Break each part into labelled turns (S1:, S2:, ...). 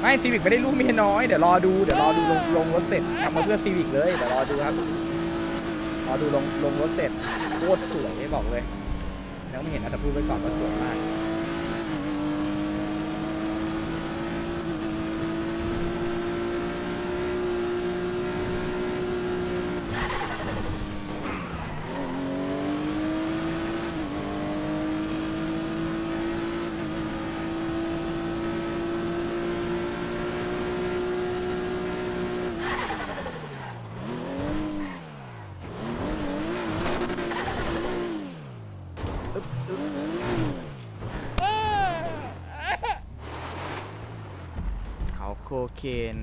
S1: ไม่ซีวิกไม่ได้ลูกเมียน้อย เดี๋ยวรอดู เดี๋ยวรอดูลงลงรถเสร็จทำมาเพื่อซีวิกเลย เดี๋ยวรอดูครับ รอดูลงลงรถเสร็จโคตรสวยบอกเลย แล้วไม่เห็นนะแต่พูดไว้ก่อนว่าสวยมาก เคน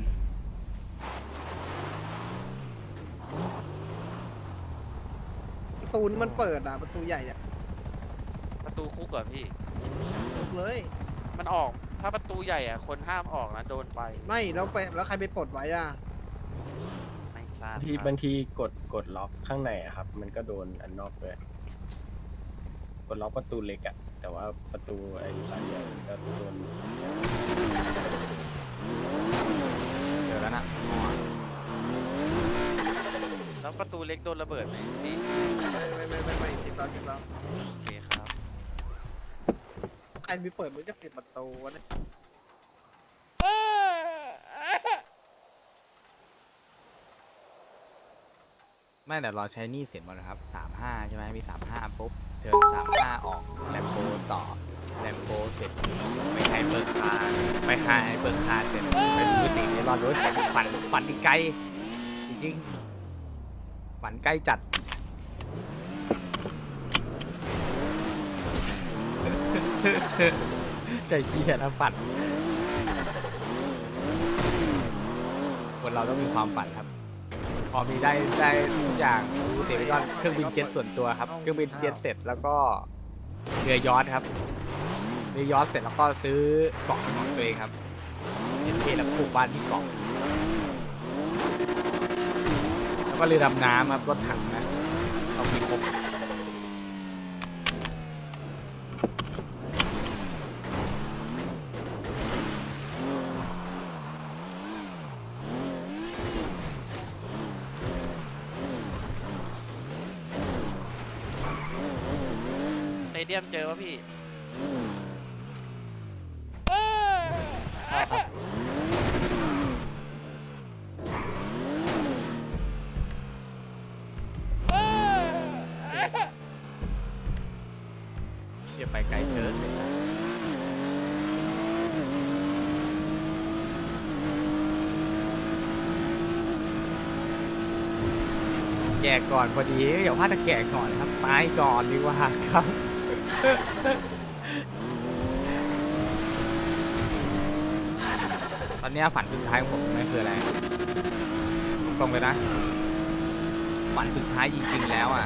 S2: ประตูนี่มันเปิดอะ ประตูใหญ่อะ
S3: ประตูคุกเหรอพี่
S2: ลุกเลย
S3: มันออก ถ้าประตูใหญ่อะคนห้ามออกนะโดนไป
S2: ไม่แล้วไปแล้วใครไปปลดไว้อะ
S3: ไม่ทราบ
S4: ที
S3: ครับ
S4: บางทีกดกดล็อกข้างในอะครับ มันก็โดนอันนอกด้วยกดล็อกประตูเล็กอะแต่ว่าประตูไอ้บานใหญ่ก็โดน
S1: เดี๋ยวแล้วนะ
S3: แล้วประตูเล็กโดนระเบิดไหมพี่
S2: ไม่ไม่ไม่ไม่ไม่จิบเราจิบเรา
S3: โอเคครับ
S2: ใครมีเปิดมันจะปิดประตูวะเนี่ย
S1: ไม่แต่เราใช้หนี่เสร็จหมดนะครับสามห้าใช่ไหมมีสามห้าปุ๊บเทิร์นสามห้าออกแลมโบต่อแลมโบเสร็จไปไฮเปิดคาร์ ไปไฮเปิดคาเสร็จไปดูติในรอดรถฝันฝันฝันอีกไกลจริงๆฝันใกล้จัดใจเคียนะฝันคนเราต้องมีความฝันครับ พอมีได้ได้ทุกอย่างรู้เดี๋ยวก็เครื่องบินเจ็ตส่วนตัวครับ เครื่องบินเจ็ตเสร็จแล้วก็เรือยอชต์ครับ รือยอชต์เสร็จแล้วก็ซื้อเกาะของตัวเองครับเอ็นเคแล้วปลูกบ้านที่เกาะแล้วก็เรือดำน้ำครับรถถังนะต้องมีครบ
S3: เตเดียมเจอวะพี่
S1: เชี่ยไปไกลเกินเลยนะแก่อนพอดีอย่าพลาดจะแก่ก่อนนะครับตายก่อนดีกว่าครับ ตอนนี้ฝันสุดท้ายของผมไม่คืออะไรตรงเลยนะ ฝันสุดท้ายจริงๆแล้วอะ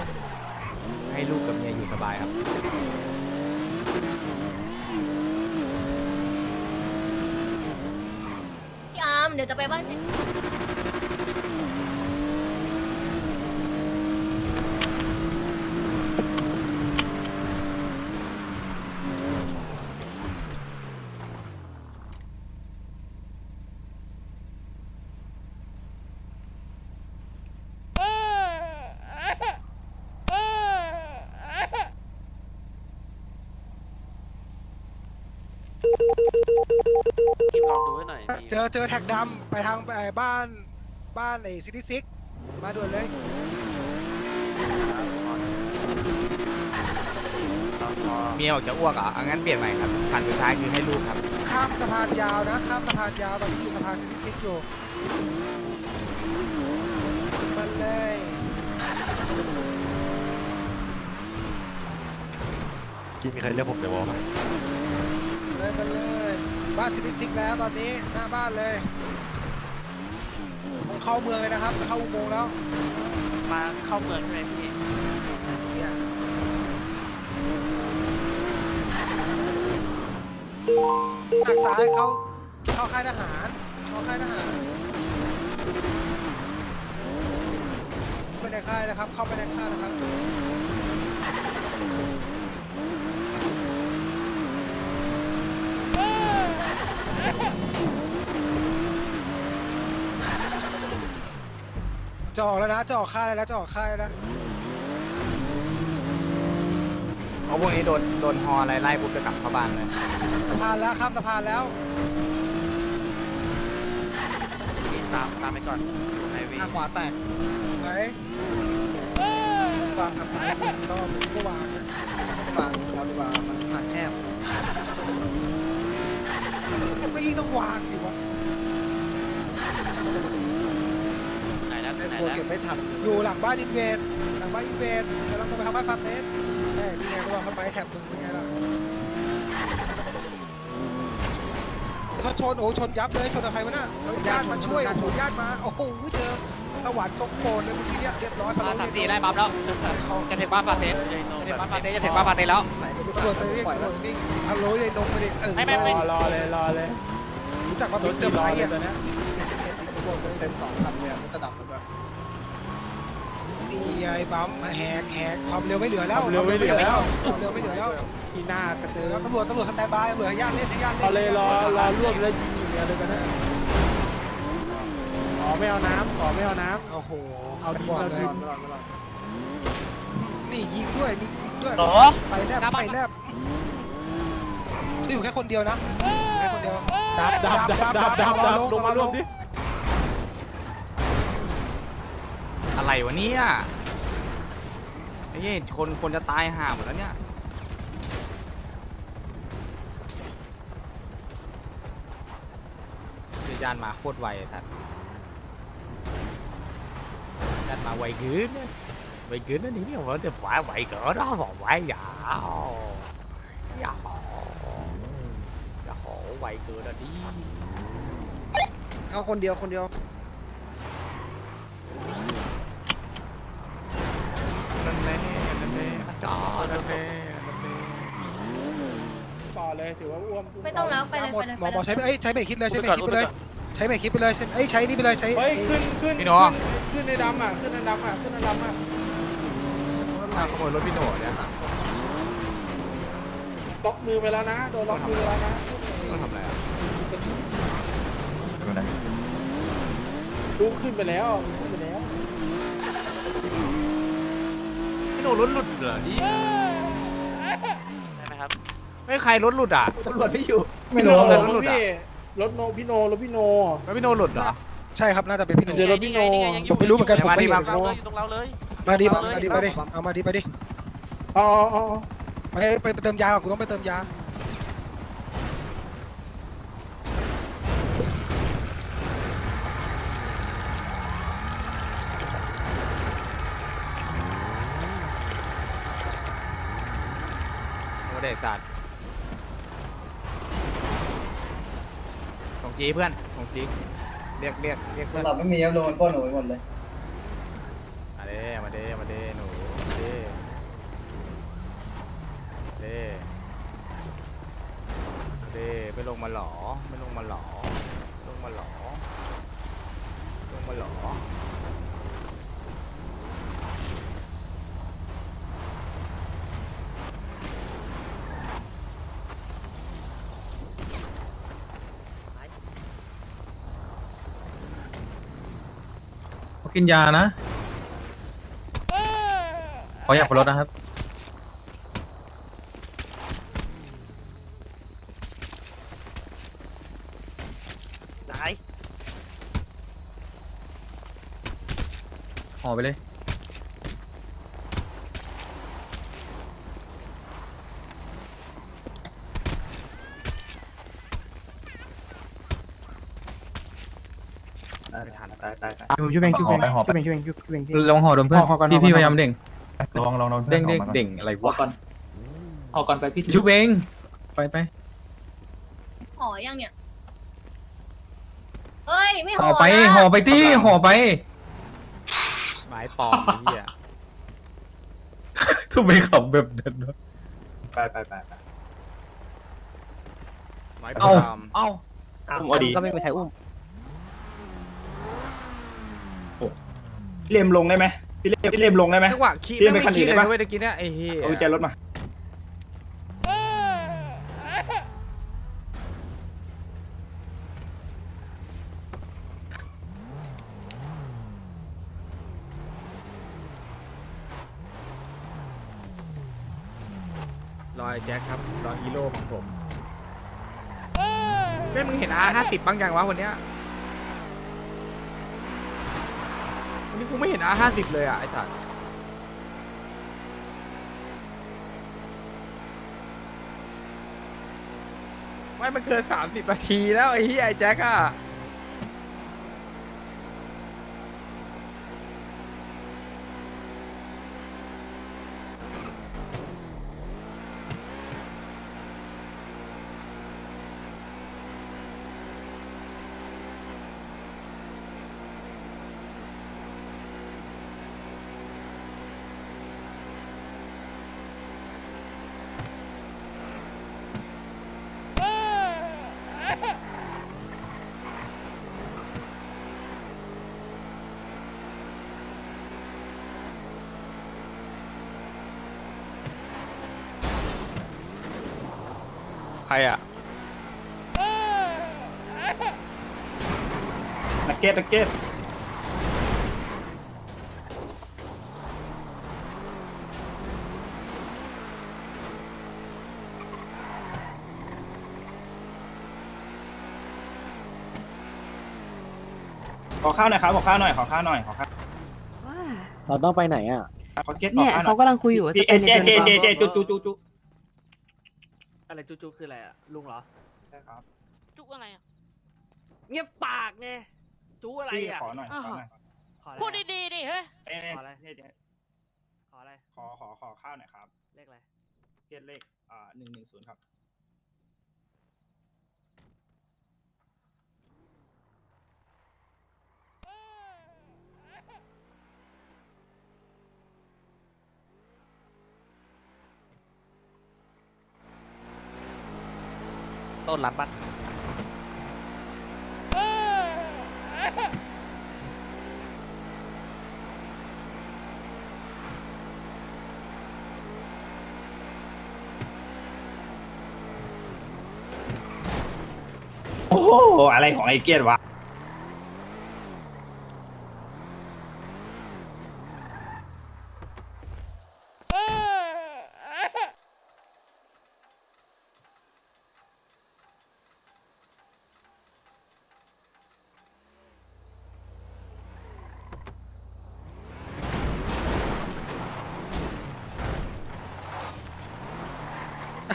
S1: ให้ลูกกับเมียอยู่สบายครับ
S5: พี่อาร์มเดี๋ยวจะไปบ้านเจ
S3: กินลองดูให้หน่อยพี่
S6: เจอเจอแท็กดำไปทางไปบ้านบ้านไอ้ซิตี้ซิกมาด่วนเลย
S1: เมียบอกจะอ้วกเหรอเอางั้นเปลี่ยนใหม่ครับฝันสุดท้ายคือให้ลูกครับ
S6: ข้ามสะพานยาวนะ ข้ามสะพานยาวตอนนี้อยู่สะพานซิตี้ซิกอยู่มันเลย
S7: กินมีใครเรียกผมในวอลไหม
S6: เลยมันเลย บ้านซิตี้ซิกแล้วตอนนี้หน้าบ้านเลยผมเข้าเมืองเลยนะครับ จะเข้าอุโมงค์แล้ว
S3: มาเข้าเมืองใช่ไหมพี่
S6: เหี้ยหักซ้ายเข้าเข้าค่ายทหารเข้าค่ายทหารไปในค่ายนะครับ เข้าไปในค่ายนะครับ จะออกแล้วนะจะออกค่ายแล้วนะจะออกค่ายแล้วนะ
S1: เขาพวกนี้โดนโดนฮออะไรไล่ปุ๊บจะกลับเข้าบ้านเลย
S6: สะพานแล้วข้ามสะพานแล้ว
S3: นี่ตามตามไปก่อนอยู่ไฮเว
S2: หน้า
S3: ย์
S2: ขวาแตก
S6: ไหนวางสะพานชอบก็วางนะ
S2: วางเราดีกว่ามันทางแคบ
S6: แต่ไม่ยิ่งต้องวางสิวะ
S3: ไหนแล้ว
S2: ไอ้
S3: ไหน
S2: ตัว
S3: แล้ว
S2: เก็บไม่ทัน
S6: อยู่หลังบ้านอินเวดหลังบ้านอินเวดกำลังจะไปทำบ้านฟาเตสแม่นี่ไงก็วางเข้าไปแถบมึงเป็นไงล่ะเขาชนโอ้ชนยับเลยชนกับใครวะน่ะเฮ้ยญาติมาช่วยโอ้โหญาติมาโอ้โหเจอสวรรค์ชกโกนเลยเมื่อกี้เนี่ยเรียบร้อย
S8: มาสามสี่ได้บัฟแล้ว
S6: เขา
S8: จะถึงบ้านฟาเตสจะถึงบ้านฟาเตสจะถึงบ้านฟาเตสแล้ว
S2: ไหนไปดู
S6: ตำรวจจะเรียก
S2: ปล่อย
S6: ตำร
S2: แล้ว
S6: วจนิ่งฮัลโหลยายนงไปดิเออ
S8: ไม่ไม่ไม่
S4: รอเลยรอเลย
S6: รู้จักมาเป็นเซอร์ไพรส์อะ
S4: ตัวเนี้ย
S6: สิบเอ็ดสิบเอ็ดอีกบอกเลย
S2: เต็มสองคันเลยมันจะดับมันด้วย
S6: นี่ไอ้บัมแหกแหกความเร็วไม่เหลือแล้ว
S4: ความเร็วไม่เหลือแล้ว
S6: ความเร็วไม่เหลือแล้ว
S4: ที่หน้ากระ
S6: เตืลื
S4: อ
S6: อแล้วตำรวจตำรวจสแตนบายตำรวจให้ญาติเล่นให้ญาติเล่น
S4: เอาเลยรอรอรวบแล้วยิงอย่างเงี้ยเลยกันนะขอไม่เอาน้ำขอไม่เอาน้ำ
S6: โอ้โห
S4: เอาดิ
S6: บอก
S4: เอา
S6: เล
S4: ดิ
S6: ยนี่ยิงด้วยมียิงด้วย
S8: หรอ
S6: ไฟแลบไฟแลบที่อยู่แค่คนเดียวนะแค่คนเดียว
S4: ดับดับดับดับดับดับลงมารวบดิ
S1: อะไรวะเนี่ยไอ้เหี้ยคนคนจะตายห่าหมดแล้วเนี่ยเดี๋ยานมาโคตรไวสัตว์ยานมาไวเกินไวเกินนะนี่เนี่ยว่าจะไวไวเกินนะบอกไวอย่าอย่าอย่าโหไวเกินอะดิ
S2: เข้าคนเดียวคนเดียว
S4: เลยถือว่าอ้วม
S5: ไม่ต้องแล้วไปเลย
S6: หม
S5: ไป
S6: ด
S5: เลย
S6: หมอบอกใช้
S5: ไป
S6: ไม่เอ้ยใช้เบรกคิดเลยใช้เบรกคิดไปเลยใช้เบรกคิดไปเลยใช้เอ้ยใช้นี่ไปเลยใช้
S4: เฮ้ยขึ้นขึ้น
S1: พี่หนอ
S4: ขึ้นในดำอะขึ้นในดำอะขึ้นในดำอะ
S1: อะขโมยรถพี่โหนเนี่ย
S4: ล็อกมือไปแล้วนะโดนล็อกมือไปแล้วนะ
S1: ต้องทำอะไรอะ
S4: ลุกขึ้นไปแล้วขึ้นไปแล้ว
S1: พี่โหนรถหลุดเหรอนี่
S3: ได้ไหมครับ
S1: ไม่ใครรถหลุดอะ
S2: ตำรวจไม่อยู่
S4: ไม่โน
S1: ร
S4: ร
S1: ถ
S4: ถ
S1: หลุดอะ
S4: พี่รถโนพี่โนรถพี่โน
S1: แล้วพี่โหนหลุดเหรอ
S6: ใช่ครับน่าจะเป็นพี่หนุ่ม
S4: เดี๋ยวรถพี่โน
S6: ผมไม่รู้เหมือนกันผมไม่เห็น
S3: เราเลยอยู่ตรงเราเลย
S6: มาดิมาดิมาดิเอามาดิไปดิ
S4: อ๋ออ๋อ
S6: ไปไปไปเติมยาก่อนกูต้องไปเติมยา
S1: จีเพื่อนของจีเรียกเรียกเรียกเพื่อน
S9: หลับไม่มีครับโดนปล้นหนูไปหมดเลย
S1: มาเด้มาเด้มาเด้หนูมาเด้มาเด้มาเด้ไม่ลงมาหรอไม่ลงมาหรอลงมาหรอลงมาหรอ
S9: กินยานะขออยากบนรถนะครับ
S3: ตาย
S9: ห่อไปเลย
S1: ไม่ทัน
S9: ตายตายตาย
S10: ช่วยเบงช่วยเบงช่วยเบงช่วยเบงช่วยเบง
S9: ลองห่อโดนเพื่อน
S10: ห่อก่อน
S9: พี่
S10: ห่อก่อน
S9: พี่พยายามเด้ง
S10: ลองลองลอง
S9: เด้งเด้งเด้งอะไรวะ
S10: ออกก่อนไปพี่
S9: ชุบเองไปไป
S5: ห่อยังเนี่ย เอ้ย ไม่
S9: ห่
S5: ห่
S9: อ
S5: อ
S9: ไป
S5: นะ
S9: ห่อไปที่ห่อไป
S1: ไม้ปลอมไอ้เหี้ย
S9: ทำไมขับแบบนั้นวะ
S10: ไปไปไปไป
S1: ไม้ปล
S9: เอา
S1: อม
S9: เอา
S10: อุ้มอดี
S8: ก็ไม่มีใครอุ้ม
S10: พี่เลมลงได้ไหมพี่เลมพี่เลมลงได้ไหม
S1: จังหวะขี้ไม่ขี้เล
S10: ได้ยปะ
S1: ด้วยตะกี้เนี่ยไอ้เหี้ย
S10: เอากุญแจรถมา
S1: รอแจ็คครับรอฮีโร่ของผมเฮ้ยมึงเห็นอาร์ห้าสิบบ้างยังวะวันเนี้ย นี่กูไม่เห็นอาห้าสิบเลยอะไอสัตว์ไม่มันเกินสามสิบนาทีแล้วไอ้เหี้ยไอ้แจ็คอะ รอะ
S10: นักเก็ตนักเก็ตขอข้าวหน่อยครับขอข้าวหน่อยขอข้าวหน่อยขอข้าว
S11: เราต้องไปไหนอะ
S10: ขอเก็ตขอ
S12: เนี่ย
S10: ข้าวหน่
S12: เขา
S10: อย
S12: กำลังคุยอยู่ว่า
S10: พี่
S12: จะ
S10: เอ
S12: เป็น
S10: เจ
S12: ยัง
S10: เจ
S12: ไง
S10: เจเจจุจุจุจุ
S8: อะไรจูๆคืออะไรอะลุงเหรอ
S10: ใช่ครับ
S13: จุกอะไรอะ
S8: เงียบปากไงจูอะไร
S10: พี่
S8: อะ
S10: ขอหน่อยขอหน่อย
S8: ขออะไร
S13: พูด
S8: อะ
S13: ดีๆดิเฮ้ย
S10: เอ้ยเนี่ย
S8: ขออะไร
S10: เนี่ย
S8: ขออะไร
S10: ขอขอขอข้าวหน่อยครับ
S8: เลขอะไร
S10: เก็ตเลขอ่าหนึ่งหนึ่งศูนย์ครับ
S8: ต้นรับบัตร
S10: โอ้โหอะไรของไอ้เกียรวะ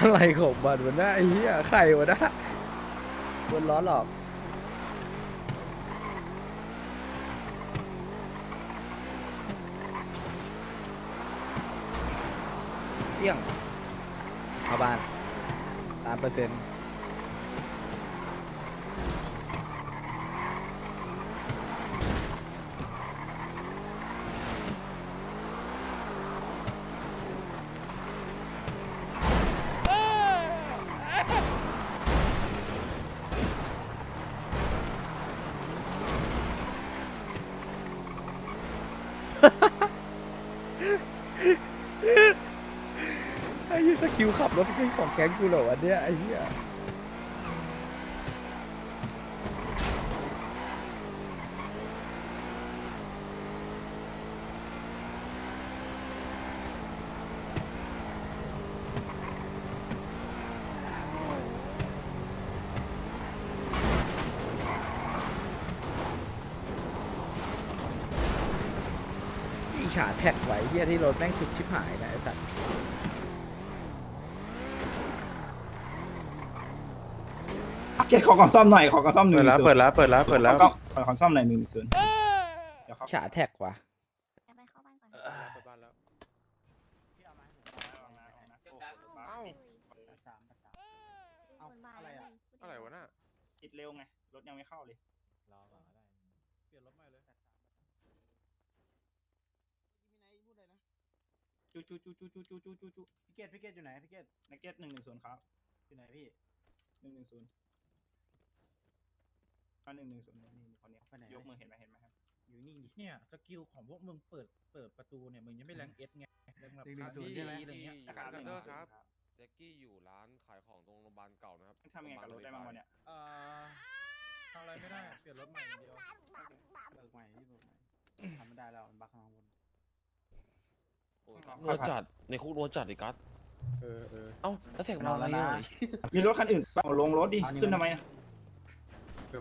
S1: อะไรของมันวะนะไอ้เหี้ยไข่วะนะบนล้อหลอกเอี่ยงเข้าบ้านตามเปอร์เซ็นต์ รถเป็นของแก๊งกูเหรอวะเนี่ยไอ้เหี้ยอีฉาแท็กไว้เฮียที่รถแม่งถูกชิบหายนะไอ้สัตว์
S10: เกียรติขอกล่องซ่อมหน่อยขอกล่องซ่อมหนึ่ง
S1: เปิดแล้วเปิดแล้วเปิดแล้วเปิดแล้ว
S10: ขอกล่องขอกล่องซ่อมหน่อยหนึ่งศูนย์เดี๋ยวเขา
S1: ฉาแท็กว่ะ
S13: ไปเข้าบ้านก่อน
S14: เปิดบ้านแล้ว
S10: นี่อะ
S13: ไร
S14: วะน่ะ
S10: ติดเร็วไงรถยังไม่เข้าเลย
S15: เปลี่ยนรถใหม่เลย
S10: จูจูจูจูจูจูจูจูจู
S11: พี่เกตพี่เกตอยู่ไหนพี่เกต
S10: นักเก็ตหนึ่งหนึ่งศูนย์ครับ
S11: อยู่ไหนพี่
S10: หนึ่งหนึ่งศูนย์ ก็หนึ่งหนึ่งศูนย์นี่คนนี้
S11: ไปไหน
S10: ยกมือเห็นไหมเห็นไหมครับ
S11: อยู่นิ่งดิ
S15: เนี่ยสกิลของพวกมึงเปิดเปิดประตูเนี่ยมึงยังไม่แรงเอสไงแรงแบบ
S11: หนึ่งหนึ่งศูนย์ใช่ไหม
S15: อะไรเงี้ย
S10: ราคาหนึ่งหนึ่งศูนย์ครับ
S14: แจ็คกี้อยู่ร้านขายของตรงโรงพยาบาลเก่านะครับ
S10: ทำยังไงกับรถได้บ้างวะเนี่ย
S15: เอ่อทำอะไรไม่ได้เปลี่ยนรถใหม่อย่างเดียว
S11: เบิกใหม่พี่เบิกใหม่ทำไม่ได้แล้วมันบักข้างบน
S14: โอ้ยโดนจัดในคุกโดนจัดอีกัส
S16: เออเออ
S14: เอ้าแล้วแท็กมาอะไรอะ
S10: มีรถคันอื่นเปล่าลงรถดิ
S16: เอานี่
S10: ขึ้นทำไมอะ
S16: เออ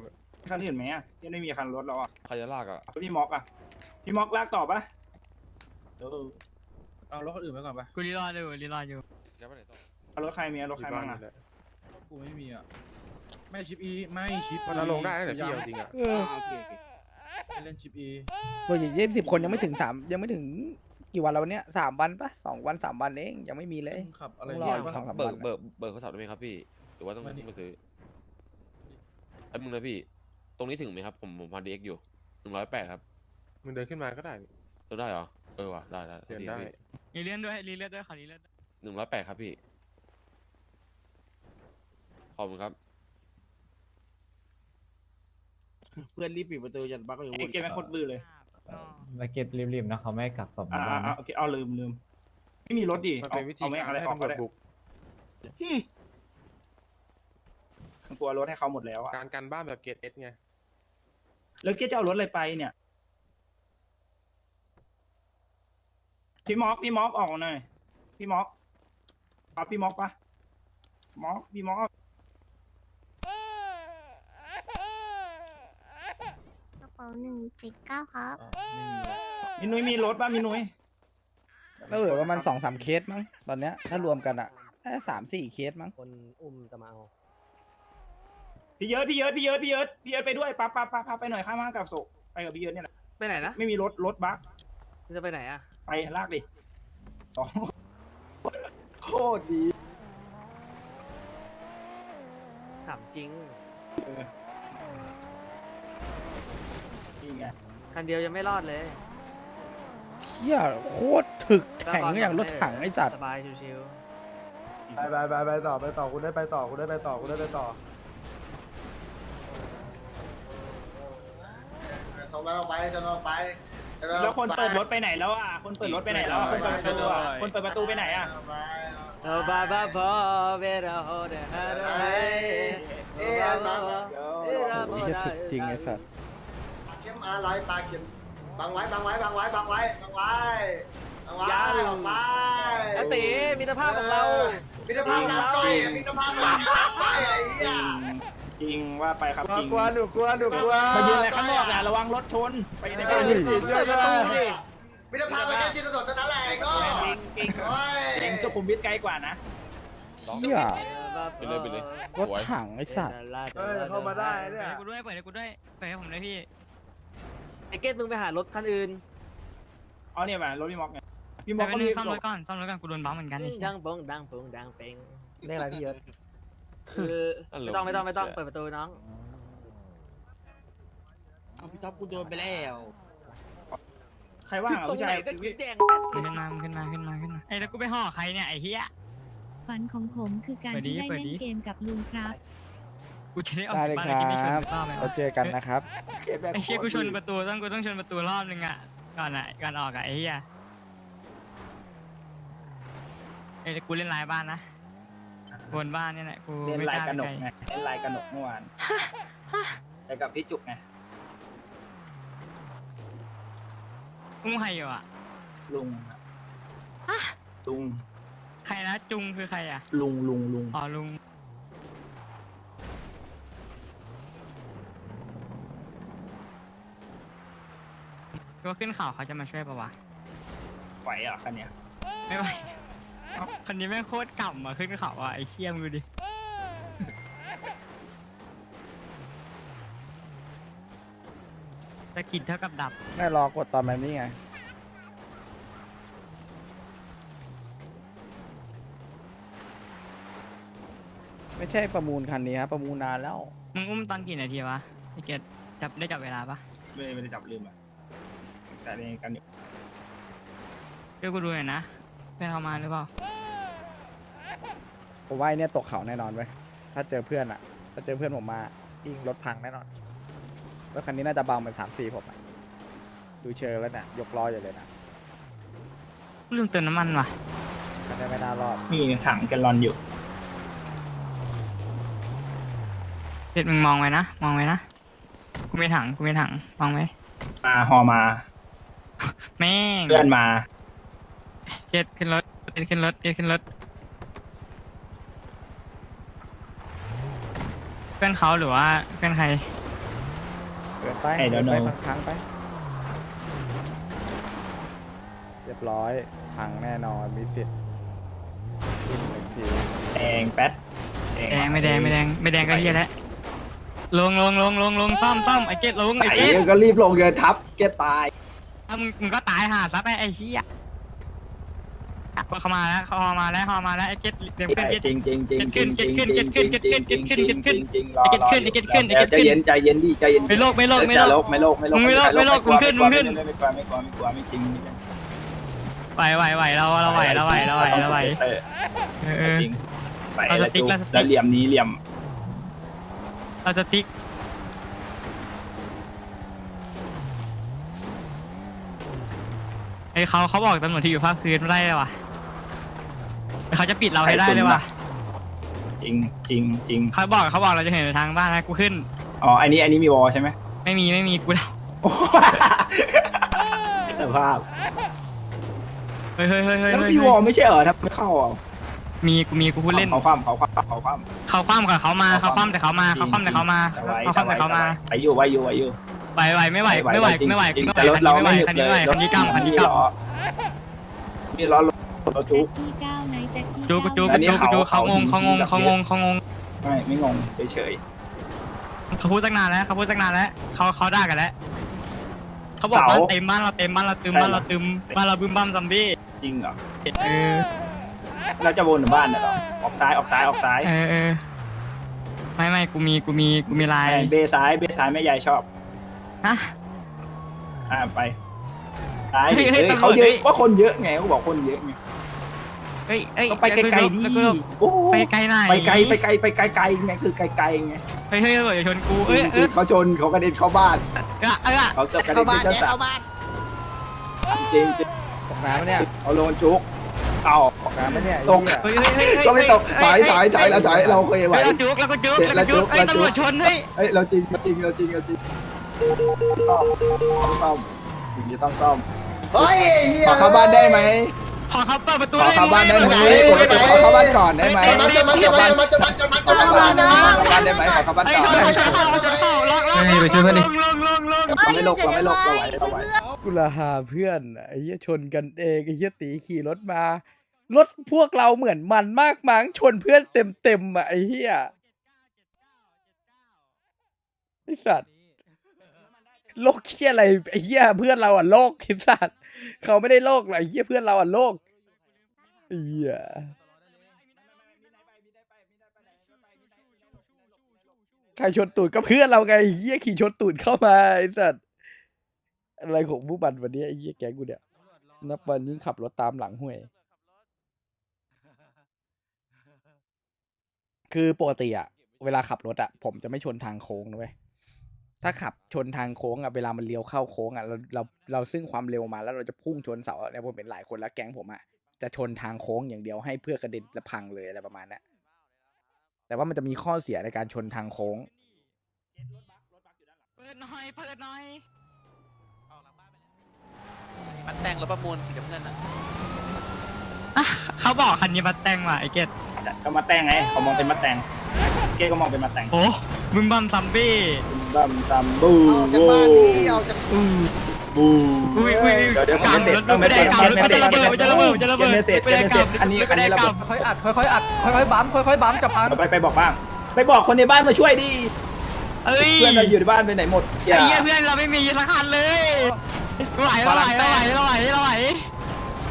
S10: คันอื่นไหมอะยังไม่มีคันรถแล้วอะ
S14: ใครจะลากอะ
S10: พี่ม็อกอะพี่ม็อกลากต่อปะเออ
S15: เอารถคนอื่นไปก่อนปะ
S8: กูรีรออยู่รีรออยู่
S14: แกไปไหนต่อ
S10: เอารถใครมีเอารถใครบ้างอะ
S15: กูไม่มีอะไม่ชิปอีไม่ชิป
S16: มันเอาลงได้นะพี่เอาจริงอะ
S1: เออ
S15: ไม่เล่นชิปอี
S1: เบอร์ยี่สิบคนยังไม่ถึงสามยังไม่ถึงกี่วันแล้ววันเนี้ยสามวันปะสองวันสามวันเองยังไม่มีเลย
S15: ขับอะไร
S1: ต้องรอ
S15: เนี่ย
S1: อีกสองสาม
S14: เบิ
S1: วั
S14: ก
S1: น
S14: เบิกเบิกข้อสอบได้ไหมครับพี่หรือว่าต้อง
S15: ไม่นี่
S14: มาซื้อไอ้มึงนะพี่ ตรงนี้ถึงไหมครับ ผมผมพาดีเอ็กอยู่หนึ่งร้อยแปดครับ
S16: มึงเดินขึ้นมาก็ได้
S14: เดินได้เหรอ เออว่ะได้ได้
S16: เดินได้
S8: รีเลื่อนด้วยรีเลื่อนด้วยขอรีเลื่อนด้วย
S14: หนึ่งร้อยแปดครับพี่ ขอบคุณครับ
S1: เพื่อนรีบปิดประตูยันบักก็อยู่
S10: ไอ้เกมแม่งโคตรบื้อเลย
S17: มาเก็ตริมๆนะเขาไม่ให้กักศพ
S10: อ่า
S17: ในบ้าน
S10: อ่า
S17: นะ
S10: โอเคเอาลืมลืมไม่มีรถดิ
S16: มัน
S10: เอา
S16: เป็นวิธี
S10: เอาไม่
S16: การ
S10: อะไร
S16: ให้
S10: ออก
S16: ตำร
S10: ก็
S16: วจ
S10: ได้
S16: บุก
S10: กลัวรถให้เขาหมดแล้วอะ
S16: การการบ้านแบบเกรดเอสไง
S10: แล้วเกจะเอารถอะไรไปเนี่ย พี่ม็อกพี่ม็อกออกหน่อยพี่ม็อกครับพี่ม็อกปะม็อกพี่ม็อก
S5: กระเป๋าหนึ่งเจ็ดเก้าครับ
S10: มีนุ้ยมีรถปะมีนุ้ย
S1: ก็เออประมาณสองสามเคสมั้งตอนเนี้ยถ้ารวมกันอะแค่สามสี่เคสมั้ง
S17: คนอุ้มจะมาเอา
S10: พี่เยิร์ดพี่เยิร์ดพี่เยิร์ดพี่เยิร์ดพี่เยิร์ดไปด้วยปั๊บปั๊บปั๊บปั๊บไปหน่อยข้ามห้างกับโศกไปกับพี่เยิร์ดเนี่ยแหละ
S8: ไปไหนนะ
S10: ไม่มีรถรถบัส
S8: มึงจะไปไหนอะ
S10: ไปลากดิสองโคตรดี
S8: ถามจริง
S10: เออนี่ไง
S8: คันเดียวยังไม่รอดเลย
S1: เที่ยโคตรถึกแข็งอย่างรถถังไอสัตว์
S8: สบายชิว
S18: ไปไปไปไปต่อไปต่อคุณได้ไปต่อคุณได้ไปต่อคุณได้ไปต่อ
S1: ส่งเราไปส่งเราไป
S10: แล้วคนเปิดรถไปไหนแล้วอะ คนเปิดรถไปไหนแล้วอะคนเปิดประตูอะ คนเปิดประตูไปไหนอะ
S8: ๆเออบาบาบอเวราโฮเดฮาร์ไอเอราบาเอราบา
S1: นี่จะถึกจริงไอสัตว์เข็มอะไรปลาเข็มบังไว้บังไว้บังไว้บังไว้บังไว้บังไว้
S10: ยาว
S1: ออกไป
S8: ไอตีมิตรภาพของเรา
S1: มิตรภาพรักก้อยมิตรภาพรักก้อยไอ้
S10: จ
S1: เหี้
S10: ริ
S1: ย
S10: ง จริงว่าไปครับจริง
S18: กลัวหนูกลัวหนูกลัว
S10: มายืนอะไรข้างนอกนะระวังรถชนไปในบ้าน
S1: เฮ้ย
S18: ช่วยด้วย
S1: มิตรภาพไม่ใช่ชื่อถนนเท่านั้นแหละไอ้ก้อย
S10: จริงจริง
S1: โอ้ย
S10: จริงสุขุมวิทไกลกว่านะ
S1: เที่ย
S14: ไปเลยไปเลย
S1: รถถังไอสัตว์
S18: เฮ้ยเข้ามาได้เนี่ย
S8: กูด้วยเปิดให้กูด้วยเปิดให้ผมด้วยพี่ไอเกตมึงไปหารถคันอื่น
S10: เอาเนี่ยมารถพี่ม็อกเนี่ยพี่ม็อกก็มี
S8: ซ่อมรถก่อนซ่อมรถก่อนกูโดนบัมเหมือนกันดังปงดังปงดังเปง
S18: เรียกอะไรพี่เยิร์ด
S8: คือไม่ต้องไม่ต้องไม่ต้องเปิดประตูน้อง
S1: เอาพี่ท็อปกูโดนไปแล้ว
S10: ใครว่างอะผู้ชาย
S8: แดง
S17: ขึ้นมาขึ้นมาขึ้นมาขึ้นมาไอ้แล้วกูไปห่อใครเนี่ยไอ้เหี้ย
S5: ฝันของผมคือการ
S17: เปิดดิ
S5: ที่ได้
S17: เปิดดิ
S5: เล่นเกมกับลุงครับ
S17: กูจะได้ออก
S1: ได้
S17: จาก
S1: เลย
S17: บ้าน
S1: ค
S17: แล้ว
S1: รั
S17: กินไม่ชน
S1: บ
S17: ต่อไหม
S1: เราเจอกันนะครับ
S17: ไอ้เชี่ยกูชนประตูต้องกูต้องชนประตูรอบนึงอะก่อนอะก่อนออกอะไอ้เหี้ยไอ้ยกูเล่นลายบ้านนะ บนบ้านเนี่ยแหละกู
S10: เล่น
S17: ไม่
S10: ลาย
S17: กล้าก
S10: ระหน
S17: ไป
S10: ก
S17: ไกล
S10: ไงเล่นลายกระหนกเมื่อวานไปกับพี่จุกไง
S17: อุ้มใครอยู่อะ
S10: ลุงลุง
S17: ใครนะจุงคือใครอะ
S10: ลุงลุงลุง
S17: อ๋อลุงคิดว่าขึ้นเขาเขาจะมาช่วยปะวะ
S10: ไหวเหรอะคันเนี้ย
S17: ไม่ไหวเอ้า คันนี้แม่งโคตรก่ำอะขึ้นเขาอะไอ้เขี้ยมงดูดิ ตะกิดเท่ากับดับ
S1: แม่รอกดตอนแบบนี้ไง ไม่ใช่ประมูลคันนี้ครับประมูลนานแล้ว
S17: มึงอุ้มตอนกี่นาทีวะไอ้เกดจับได้จับเวลาปะ
S10: ไม่ได้ไม่ได้จับลืมอะแต่ในกันอยู่
S17: เดี๋ยวกูดูหน่อยนะ เพื่อนเขามาหรือเปล่า
S1: ผมว่าไอ้เนี่ยตกเขาแน่นอนเว้ยถ้าเจอเพื่อนอะถ้าเจอเพื่อนผมมาอิงรถพังแน่นอนรถคันนี้น่าจะเบาเหมือนสามสี่ผมอะดูเชิงแล้วเนี่ยยกล้ออยู่เลยนะ
S17: ลืมเติมน้ำมันว่ะ
S1: คันนี้ไม่น่ารอด
S10: มีถังแกลลอนอยู่
S17: เกดมึงมองไว้นะมองไว้นะกูมีถังกูมีถังมองไว้
S10: มาฮอมา
S17: แม่ง
S10: เพื่อนมา
S17: จ็ดขึ้นรถเจ็ดขึ้นรถเจ็ดขึ้นรถเพื่อนเขาหรือว่าเพื่อนใคร
S1: เกิดไป
S10: เดิ don't น
S1: ไปพังไป เรียบร้อย พังแน่นอน มีสิทธิ์
S10: แดงแป๊ด
S17: แดงไม่แดงไม่แดงไม่แดงก็เฮียแล้วลงลงลงลงลงซ่อมซ่อมไอ้เจ็ดลงไอ้เจ็ดเหี้
S19: ก็รีบลงเลยทับแกตาย
S17: ถ้ามึงก็ตายห่าซะไปไอ้เฮีย เขามาแล้วเขามาแล้วเขามาแล้วไอ้เกตเดี๋ยวเพื่อนเกต
S10: จริงจริงจริง
S17: ขึ้นขึ้นขึ้นขึ้นขึ้นขึ้นขึ้นขึ้นขึ้นขึ้น
S10: จริงรอ
S17: ไอ้เกตขึ้นไอ้เกตขึ้นไอ้เกต
S10: ใจ
S17: ขึ้น
S10: เย็นใจเย็นดิใจเย็น
S17: ไม่โลกไม่โลกไม่โลก
S10: ไม่โลกไม่โลก
S17: มึงไม่โลกไม่โลกมึงขึ้นมึงขึ้น
S10: ไม่กลัวไม่กลัวไม่กลัวไม่จริง
S17: ไหวไหวไหวเราเราไหวเราไหวเราไหวเราไหวเออเออ
S10: จริงไป
S17: เอาส
S10: แล้ว
S17: ติ๊ก
S10: จุ๊บ
S17: แล้วสติ๊ก
S10: แล้วเหลี่ยมนี้เหลี่ยม
S17: เราจะติ๊กไอ้เขาเขาบอกตำรวจที่อยู่ภาคพื้นไม่ได้เลยว่ะ เขาจะปิดเราให้ได้เลยว่ะ
S10: จริงจริงจริง
S17: เขาบอกเขาบอกเราจะเห็นทางบ้านนะกูขึ้น
S10: อ๋ออันนี้อันนี้มีวอลใช่ไหม
S17: ไม่มีไม่มีกูเดา
S10: สภาพ
S17: เฮ้ยเฮ้ยเฮ้ยเฮ้ย
S10: แล้ว
S17: เฮ้ย
S10: มีวอลไม่ใช่เหรอถ้าไม่เข้าอะ
S17: มีกูมีกูพูดเล่น
S10: เขาคว่ำเขาคว่ำเขาคว่ำ
S17: เขาคว่ำกับเขามาเขาคว่ำแต่เขามาเขาคว่ำแต่เขามา
S10: แต่ไว้
S17: เขาคว่ำแต่เขามา
S10: ไปอยู่ไว้อยู่ไว้อยู่
S17: ไหวไหวไม่ไหวไม่ไหวไม่ไหว
S10: จริง
S17: ไม่
S10: แต่
S17: ไหว
S10: รถเรา
S17: คัน
S10: ไม่
S17: นี้
S10: หยุด
S17: ไม่
S10: เล
S17: ไหวยคันนี้ไม่ไหวคันนี้กำคันนี้กำ
S10: มีล้อร ถรถจุก
S5: ที่เก้าไหนแจ็คที่
S17: จูกูจู
S10: อั
S17: กู
S10: นนี้
S17: จูกูจู
S10: เขา
S17: เขางงเขางงเขางงเขางง
S10: ไม่ไม่งงเฉย
S17: เขาพูดตั้งนานแล้วเขาพูดตั้งนานแล้วเขาเขาด่ากันแล้วเขาบอกว่าเต็มบ้านเราเต็มบ้านเราตึมบ้านเราตึมบ้านเราบึ้มบ้ามซอมบี้
S10: ๆจริงเหรอ
S17: เออ
S10: เราจะวนหรือบ้านน่ะเหรอออกซ้ายออกซ้ายออกซ้าย
S17: เออเออไม่ไม่กูมีกูมีกูมีลาย
S10: เบซ้ายเบซ้ายแม่ยายชอบ
S17: ฮะ
S10: อ่าไปซ้ายดิ
S17: เฮ้ยเฮ้ย
S10: เฮ้ย
S17: ตำรวจ
S10: เขาเย
S17: เฮ้
S10: อะ
S17: ย
S10: ก็คนเยอะไงเขาบอกคนเยอะไง
S17: เฮ้ยเฮ้ย
S10: ก็ไปไกลๆดิ
S17: แล้วก็
S10: โอ้
S17: ไปไกลไหน
S10: ไปไกลไปไกลไปไกลไกลไงคือไกลไกลไง
S17: เฮ้ยเฮ้ยตำรวจอย่าชนกูเอ้ยเอ
S10: คืออเขาชนเขากระเด็นเข้าบ้าน
S17: เออเออ
S10: เขาเกือบกระเด็นขึ้นชั้นสามจริงจริง
S1: ตกน้ำปะเนี่ย
S10: เอาโลนจุกเอา
S1: ตกน้ำปะเนี่ยไอ้
S10: ตก
S1: เหี้ย
S17: เฮ้ยเฮ้ยเฮ้ยเฮ้ย
S10: ก็ไม่ตก
S17: เฮ้
S10: ถอยถอยถอยเราถอยเราเคยไหว
S17: เฮ้ยเราจุกเราก็จุกเราก็จุก
S10: เราจุก
S17: เฮ้ยตำรวจชนเฮ้ย
S10: เฮ้ยเราจริงเราจริงเราจริงเราจริงซ่อมต้องซ่อมถึงจะต้องซ่อม
S19: เฮ้ย
S10: ขอเข้าบ้านได้ไหม
S17: ข อเขาเปิดประตู
S10: ขอ
S17: ได้
S10: เข้าบ้านได้ไหม
S17: เว้ย
S10: ปกติขอเข้าบ้านก่อนได้ไหม
S19: มันจะมันจะมันจะมันจะมันจะมัน
S10: ขอ
S19: จะ
S10: เข้าบ้านขอเข้าบ้านได้ไหมขอเข้าบ้าน
S17: ไอ้
S10: ก่อน
S17: ชนชนเข้าชนเข้าล็อกล็อก
S9: ไปช่วยเพื่อนดิ
S17: ลงลงลงลง
S10: เราไม่ลกเราไม่ลกเราไหวเราไหว
S1: กูละหาเพื่อนไอ้เหี้ยชนกันเองไอ้เหี้ยตีขี่รถมารถพวกเราเหมือนมันมากมั้งชนเพื่อนเต็มเต็มๆอะไอ้เหี้ยไอ้สัตว์โลกเหี้ยอะไรไอ้เหี้ยเพื่อนเราอะโลกไอ้สัตว์เขาไม่ได้โลกหรอกไอ้เหี้ยเพื่อนเราอะโลก ไอ้เหี้ยใครชนตูดก็เพื่อนเราไงเหี้ยขี่ชนตูดเข้ามาไอ้สัตว์อะไรของผู้บันวันนี้ไอ้เหี้ยแกกูเนี่ยนับวันยิ่งขับรถตามหลังห่วย คือปกติอะเวลาขับรถอะผมจะไม่ชนทางโค้งนะเว้ยถ้าขับชนทางโค้งอะเวลามันเลี้ยวเข้าโค้งอะเราเราเราซึ่งความเร็วมาแล้วเราจะพุ่งชนเสาเนี่ยผมเห็นหลายคนแล้วแก๊งผมอะ จะชนทางโค้งอย่างเดียวให้เพื่อกระเด็นและพังเลยอะไรประมาณนั้นแต่ว่ามันจะมีข้อเสียในการชนทางโค้ง
S17: เปิดหน่อย เปิดหน่อย
S3: มันแต่งรถประมูลสีน้ำเงินอะ
S17: อะเขาบอกคันนี้มาแต่งว่ะไอ้เกต
S10: ก็มาแต่งไงเขามองเป็นมาแต่งเก้ก็มองเป็นมาแต่ง
S17: โอ้บึ้มบัมซัมบี้
S10: บัมซัมบู
S19: ออกจากบ้านพี่ออกจาก
S10: บู
S17: อุ้ยอุ้ย
S10: เดี๋ยวเดี๋ยว
S17: กำรถรถไม่ได้กำรถไม่ได้ระเบิดไม่ได้ระเบิดไม่ได้ระเบิด
S10: เกมเสร็จ
S17: ไม่ได้
S10: เกมเสร็จ
S17: กำ
S10: อันนี้
S17: ไม่ได้
S10: อันนี้ระเบิด
S17: กำ
S19: ค่อยอัดค่อยๆอัดค่อยๆบัมค่อยๆบัมจะพัง
S10: ไปไปบอกบ้าง ไปบอกคนในบ้านมาช่วยดิ
S17: เอ้ย
S10: เพื่อนเราอยู่ในบ้านไปไหนหมดอย่า
S17: ไอ้เหี้ยเพื่อนเราไม่มีสักคันเลยไม่ไหวไม่ไหวไม่ไหวไม่ไหวไม่ไหว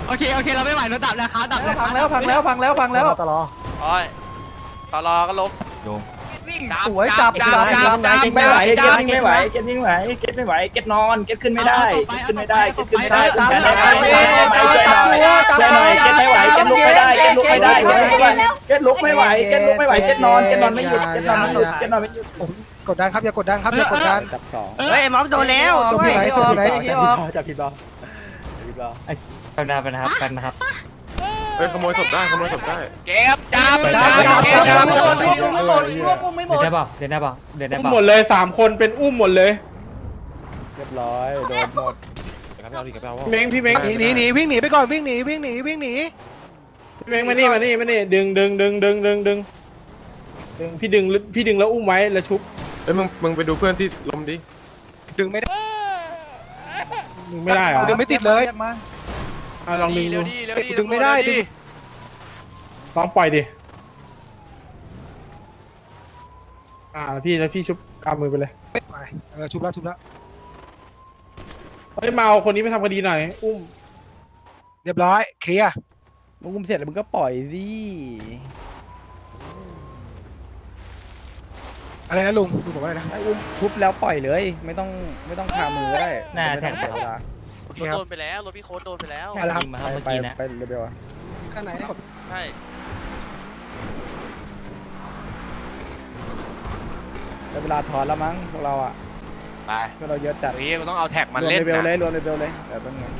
S17: โอเคโอเคเราไม่ไหวเราดับแล้วครับดับแล้ว
S19: พังแล้วพังแล้วพังแล้วพังแล้ว
S3: โอ้ยตลอก็ลบ
S17: วิ่ง
S19: สวยจับจับจับจับ
S10: เก็ตไม่ไหวเก็ตไม่ไหวเก็ตไม่ไหวเก็ตไม่ไหวเก็ตนอนเก็ตขึ้นไม่ได้เก็ตขึ้นไม่ได้เก็ตขึ้นไม่ได้
S19: จับ
S10: ช่วย
S19: จับ
S10: หน่อยช่วยหน่อยช่วยหน่อยเก็ตไม่ไหวเก็ตลุกไม่ได้เก็ตลุกไม่ได้เก็ตลุกไม่ไหวเก็ตลุกไม่ไหวเก็ตนอนเก็ตนอนไม่หยุดเก็ตนอนไม่หยุดเก็ตนอนไม่หยุด
S6: กดดันครับอย่ากดดันครับอย่ากดดัน
S1: จับสอง
S17: เฮ้ยม็อกโดนแล้ว
S6: ส่งอยู่ไหนส่งอยู่ไหน
S1: จับผิดบอลจับผิดบอล
S17: กันนะกันนะครับกันนะครับ
S3: เฮ้ยขโมยศพได้ขโมยศพได้
S17: เก็บจับ
S19: จับจับจับจับรวบไม่หมดรวบไม่หมด
S17: เดี๋ยวได้ป่ะเดี๋ยวได้ป่ะเดี๋ยวได้
S4: อุ้ม
S17: ป่ะ
S4: หมดเลยสามคนเป็นอุ้มหมดเลย
S1: เรียบร้อยโดนหมด
S3: ครับเอาดิครับเอา
S4: พี่เม้งพี่เม้ง
S6: หนีหนีหนีวิ่งหนีไปก่อนวิ่งหนีวิ่งหนีวิ่งหนี
S4: พี่เม้งมานี่มานี่มานี่ดึงดึงดึงดึงดึงดึงดึงพี่ดึงพี่ดึงแล้วอุ้มไว้แล้วชุบ
S16: เอ้ยมึงมึงไปดูเพื่อนที่ล้มดิ
S4: ดึงไม่ได้ดึงไม่ได้เหรอดึงไม่ติดเลย อะลองดึงดูดึงไม่ได้ดึง ลองปล่อยดิ อ่าพี่แล้วพี่ชุบกำมือไปเลย ไปเออชุบแล้วชุบแล้วเฮ้ยมาเอาคนนี้ไปทำคดีหน่อย อุ้ม เรียบร้อยเคลียร์
S1: มึงอุ้มเสร็จแล้วมึงก็ปล่อยสิ
S4: อะไรนะลุงลุงบอกว่าอะไรนะ
S1: ไอ้อุ้มชุบแล้วปล่อยเลย ไม่ต้องไม่ต้องคามือก็ได้
S3: น่า
S1: ไม่ต้อง
S3: แท็ก
S1: เสียเวลา
S4: โอเคครับ
S3: โดนไปแล้วรถพี่โค้ดโดนไปแล้ว
S4: อะไรครับ
S1: ไปไปไปเร็วๆอะ
S4: ข้างไหน
S3: ใช่
S1: ได้เวลาถอนแล้วมั้งพวกเราอะ
S16: ไป
S1: พวกเราเยอะจัด
S16: เฮ้ยกูต้องเอาแท็ก
S1: ร
S16: มาว
S1: ม
S16: เล่น
S1: เร็วๆเล
S16: นะ
S1: ยรวมเร็วๆเลยเดี๋ยวแป๊บนึง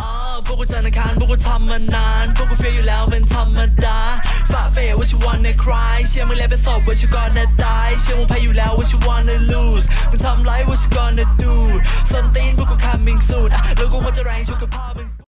S20: อ่าพวกกูจันทร์อังคารพวกกูทำมานาน พวกกูเฟียอยู่แล้วเป็นธรรมดา ฝ่าเฟยว่าชิวันในคลายเชื่อมึงแล้วเป็นศพว่าชิวก่อนนะตาย เชื่อมึงแพ้อยู่แล้วว่าชิวันใน lose มึงทำไรว่าชิ gonna do ส้นตีนพวกกู coming soon แล้วกูควรจะแรงชุกกับพ่อมึง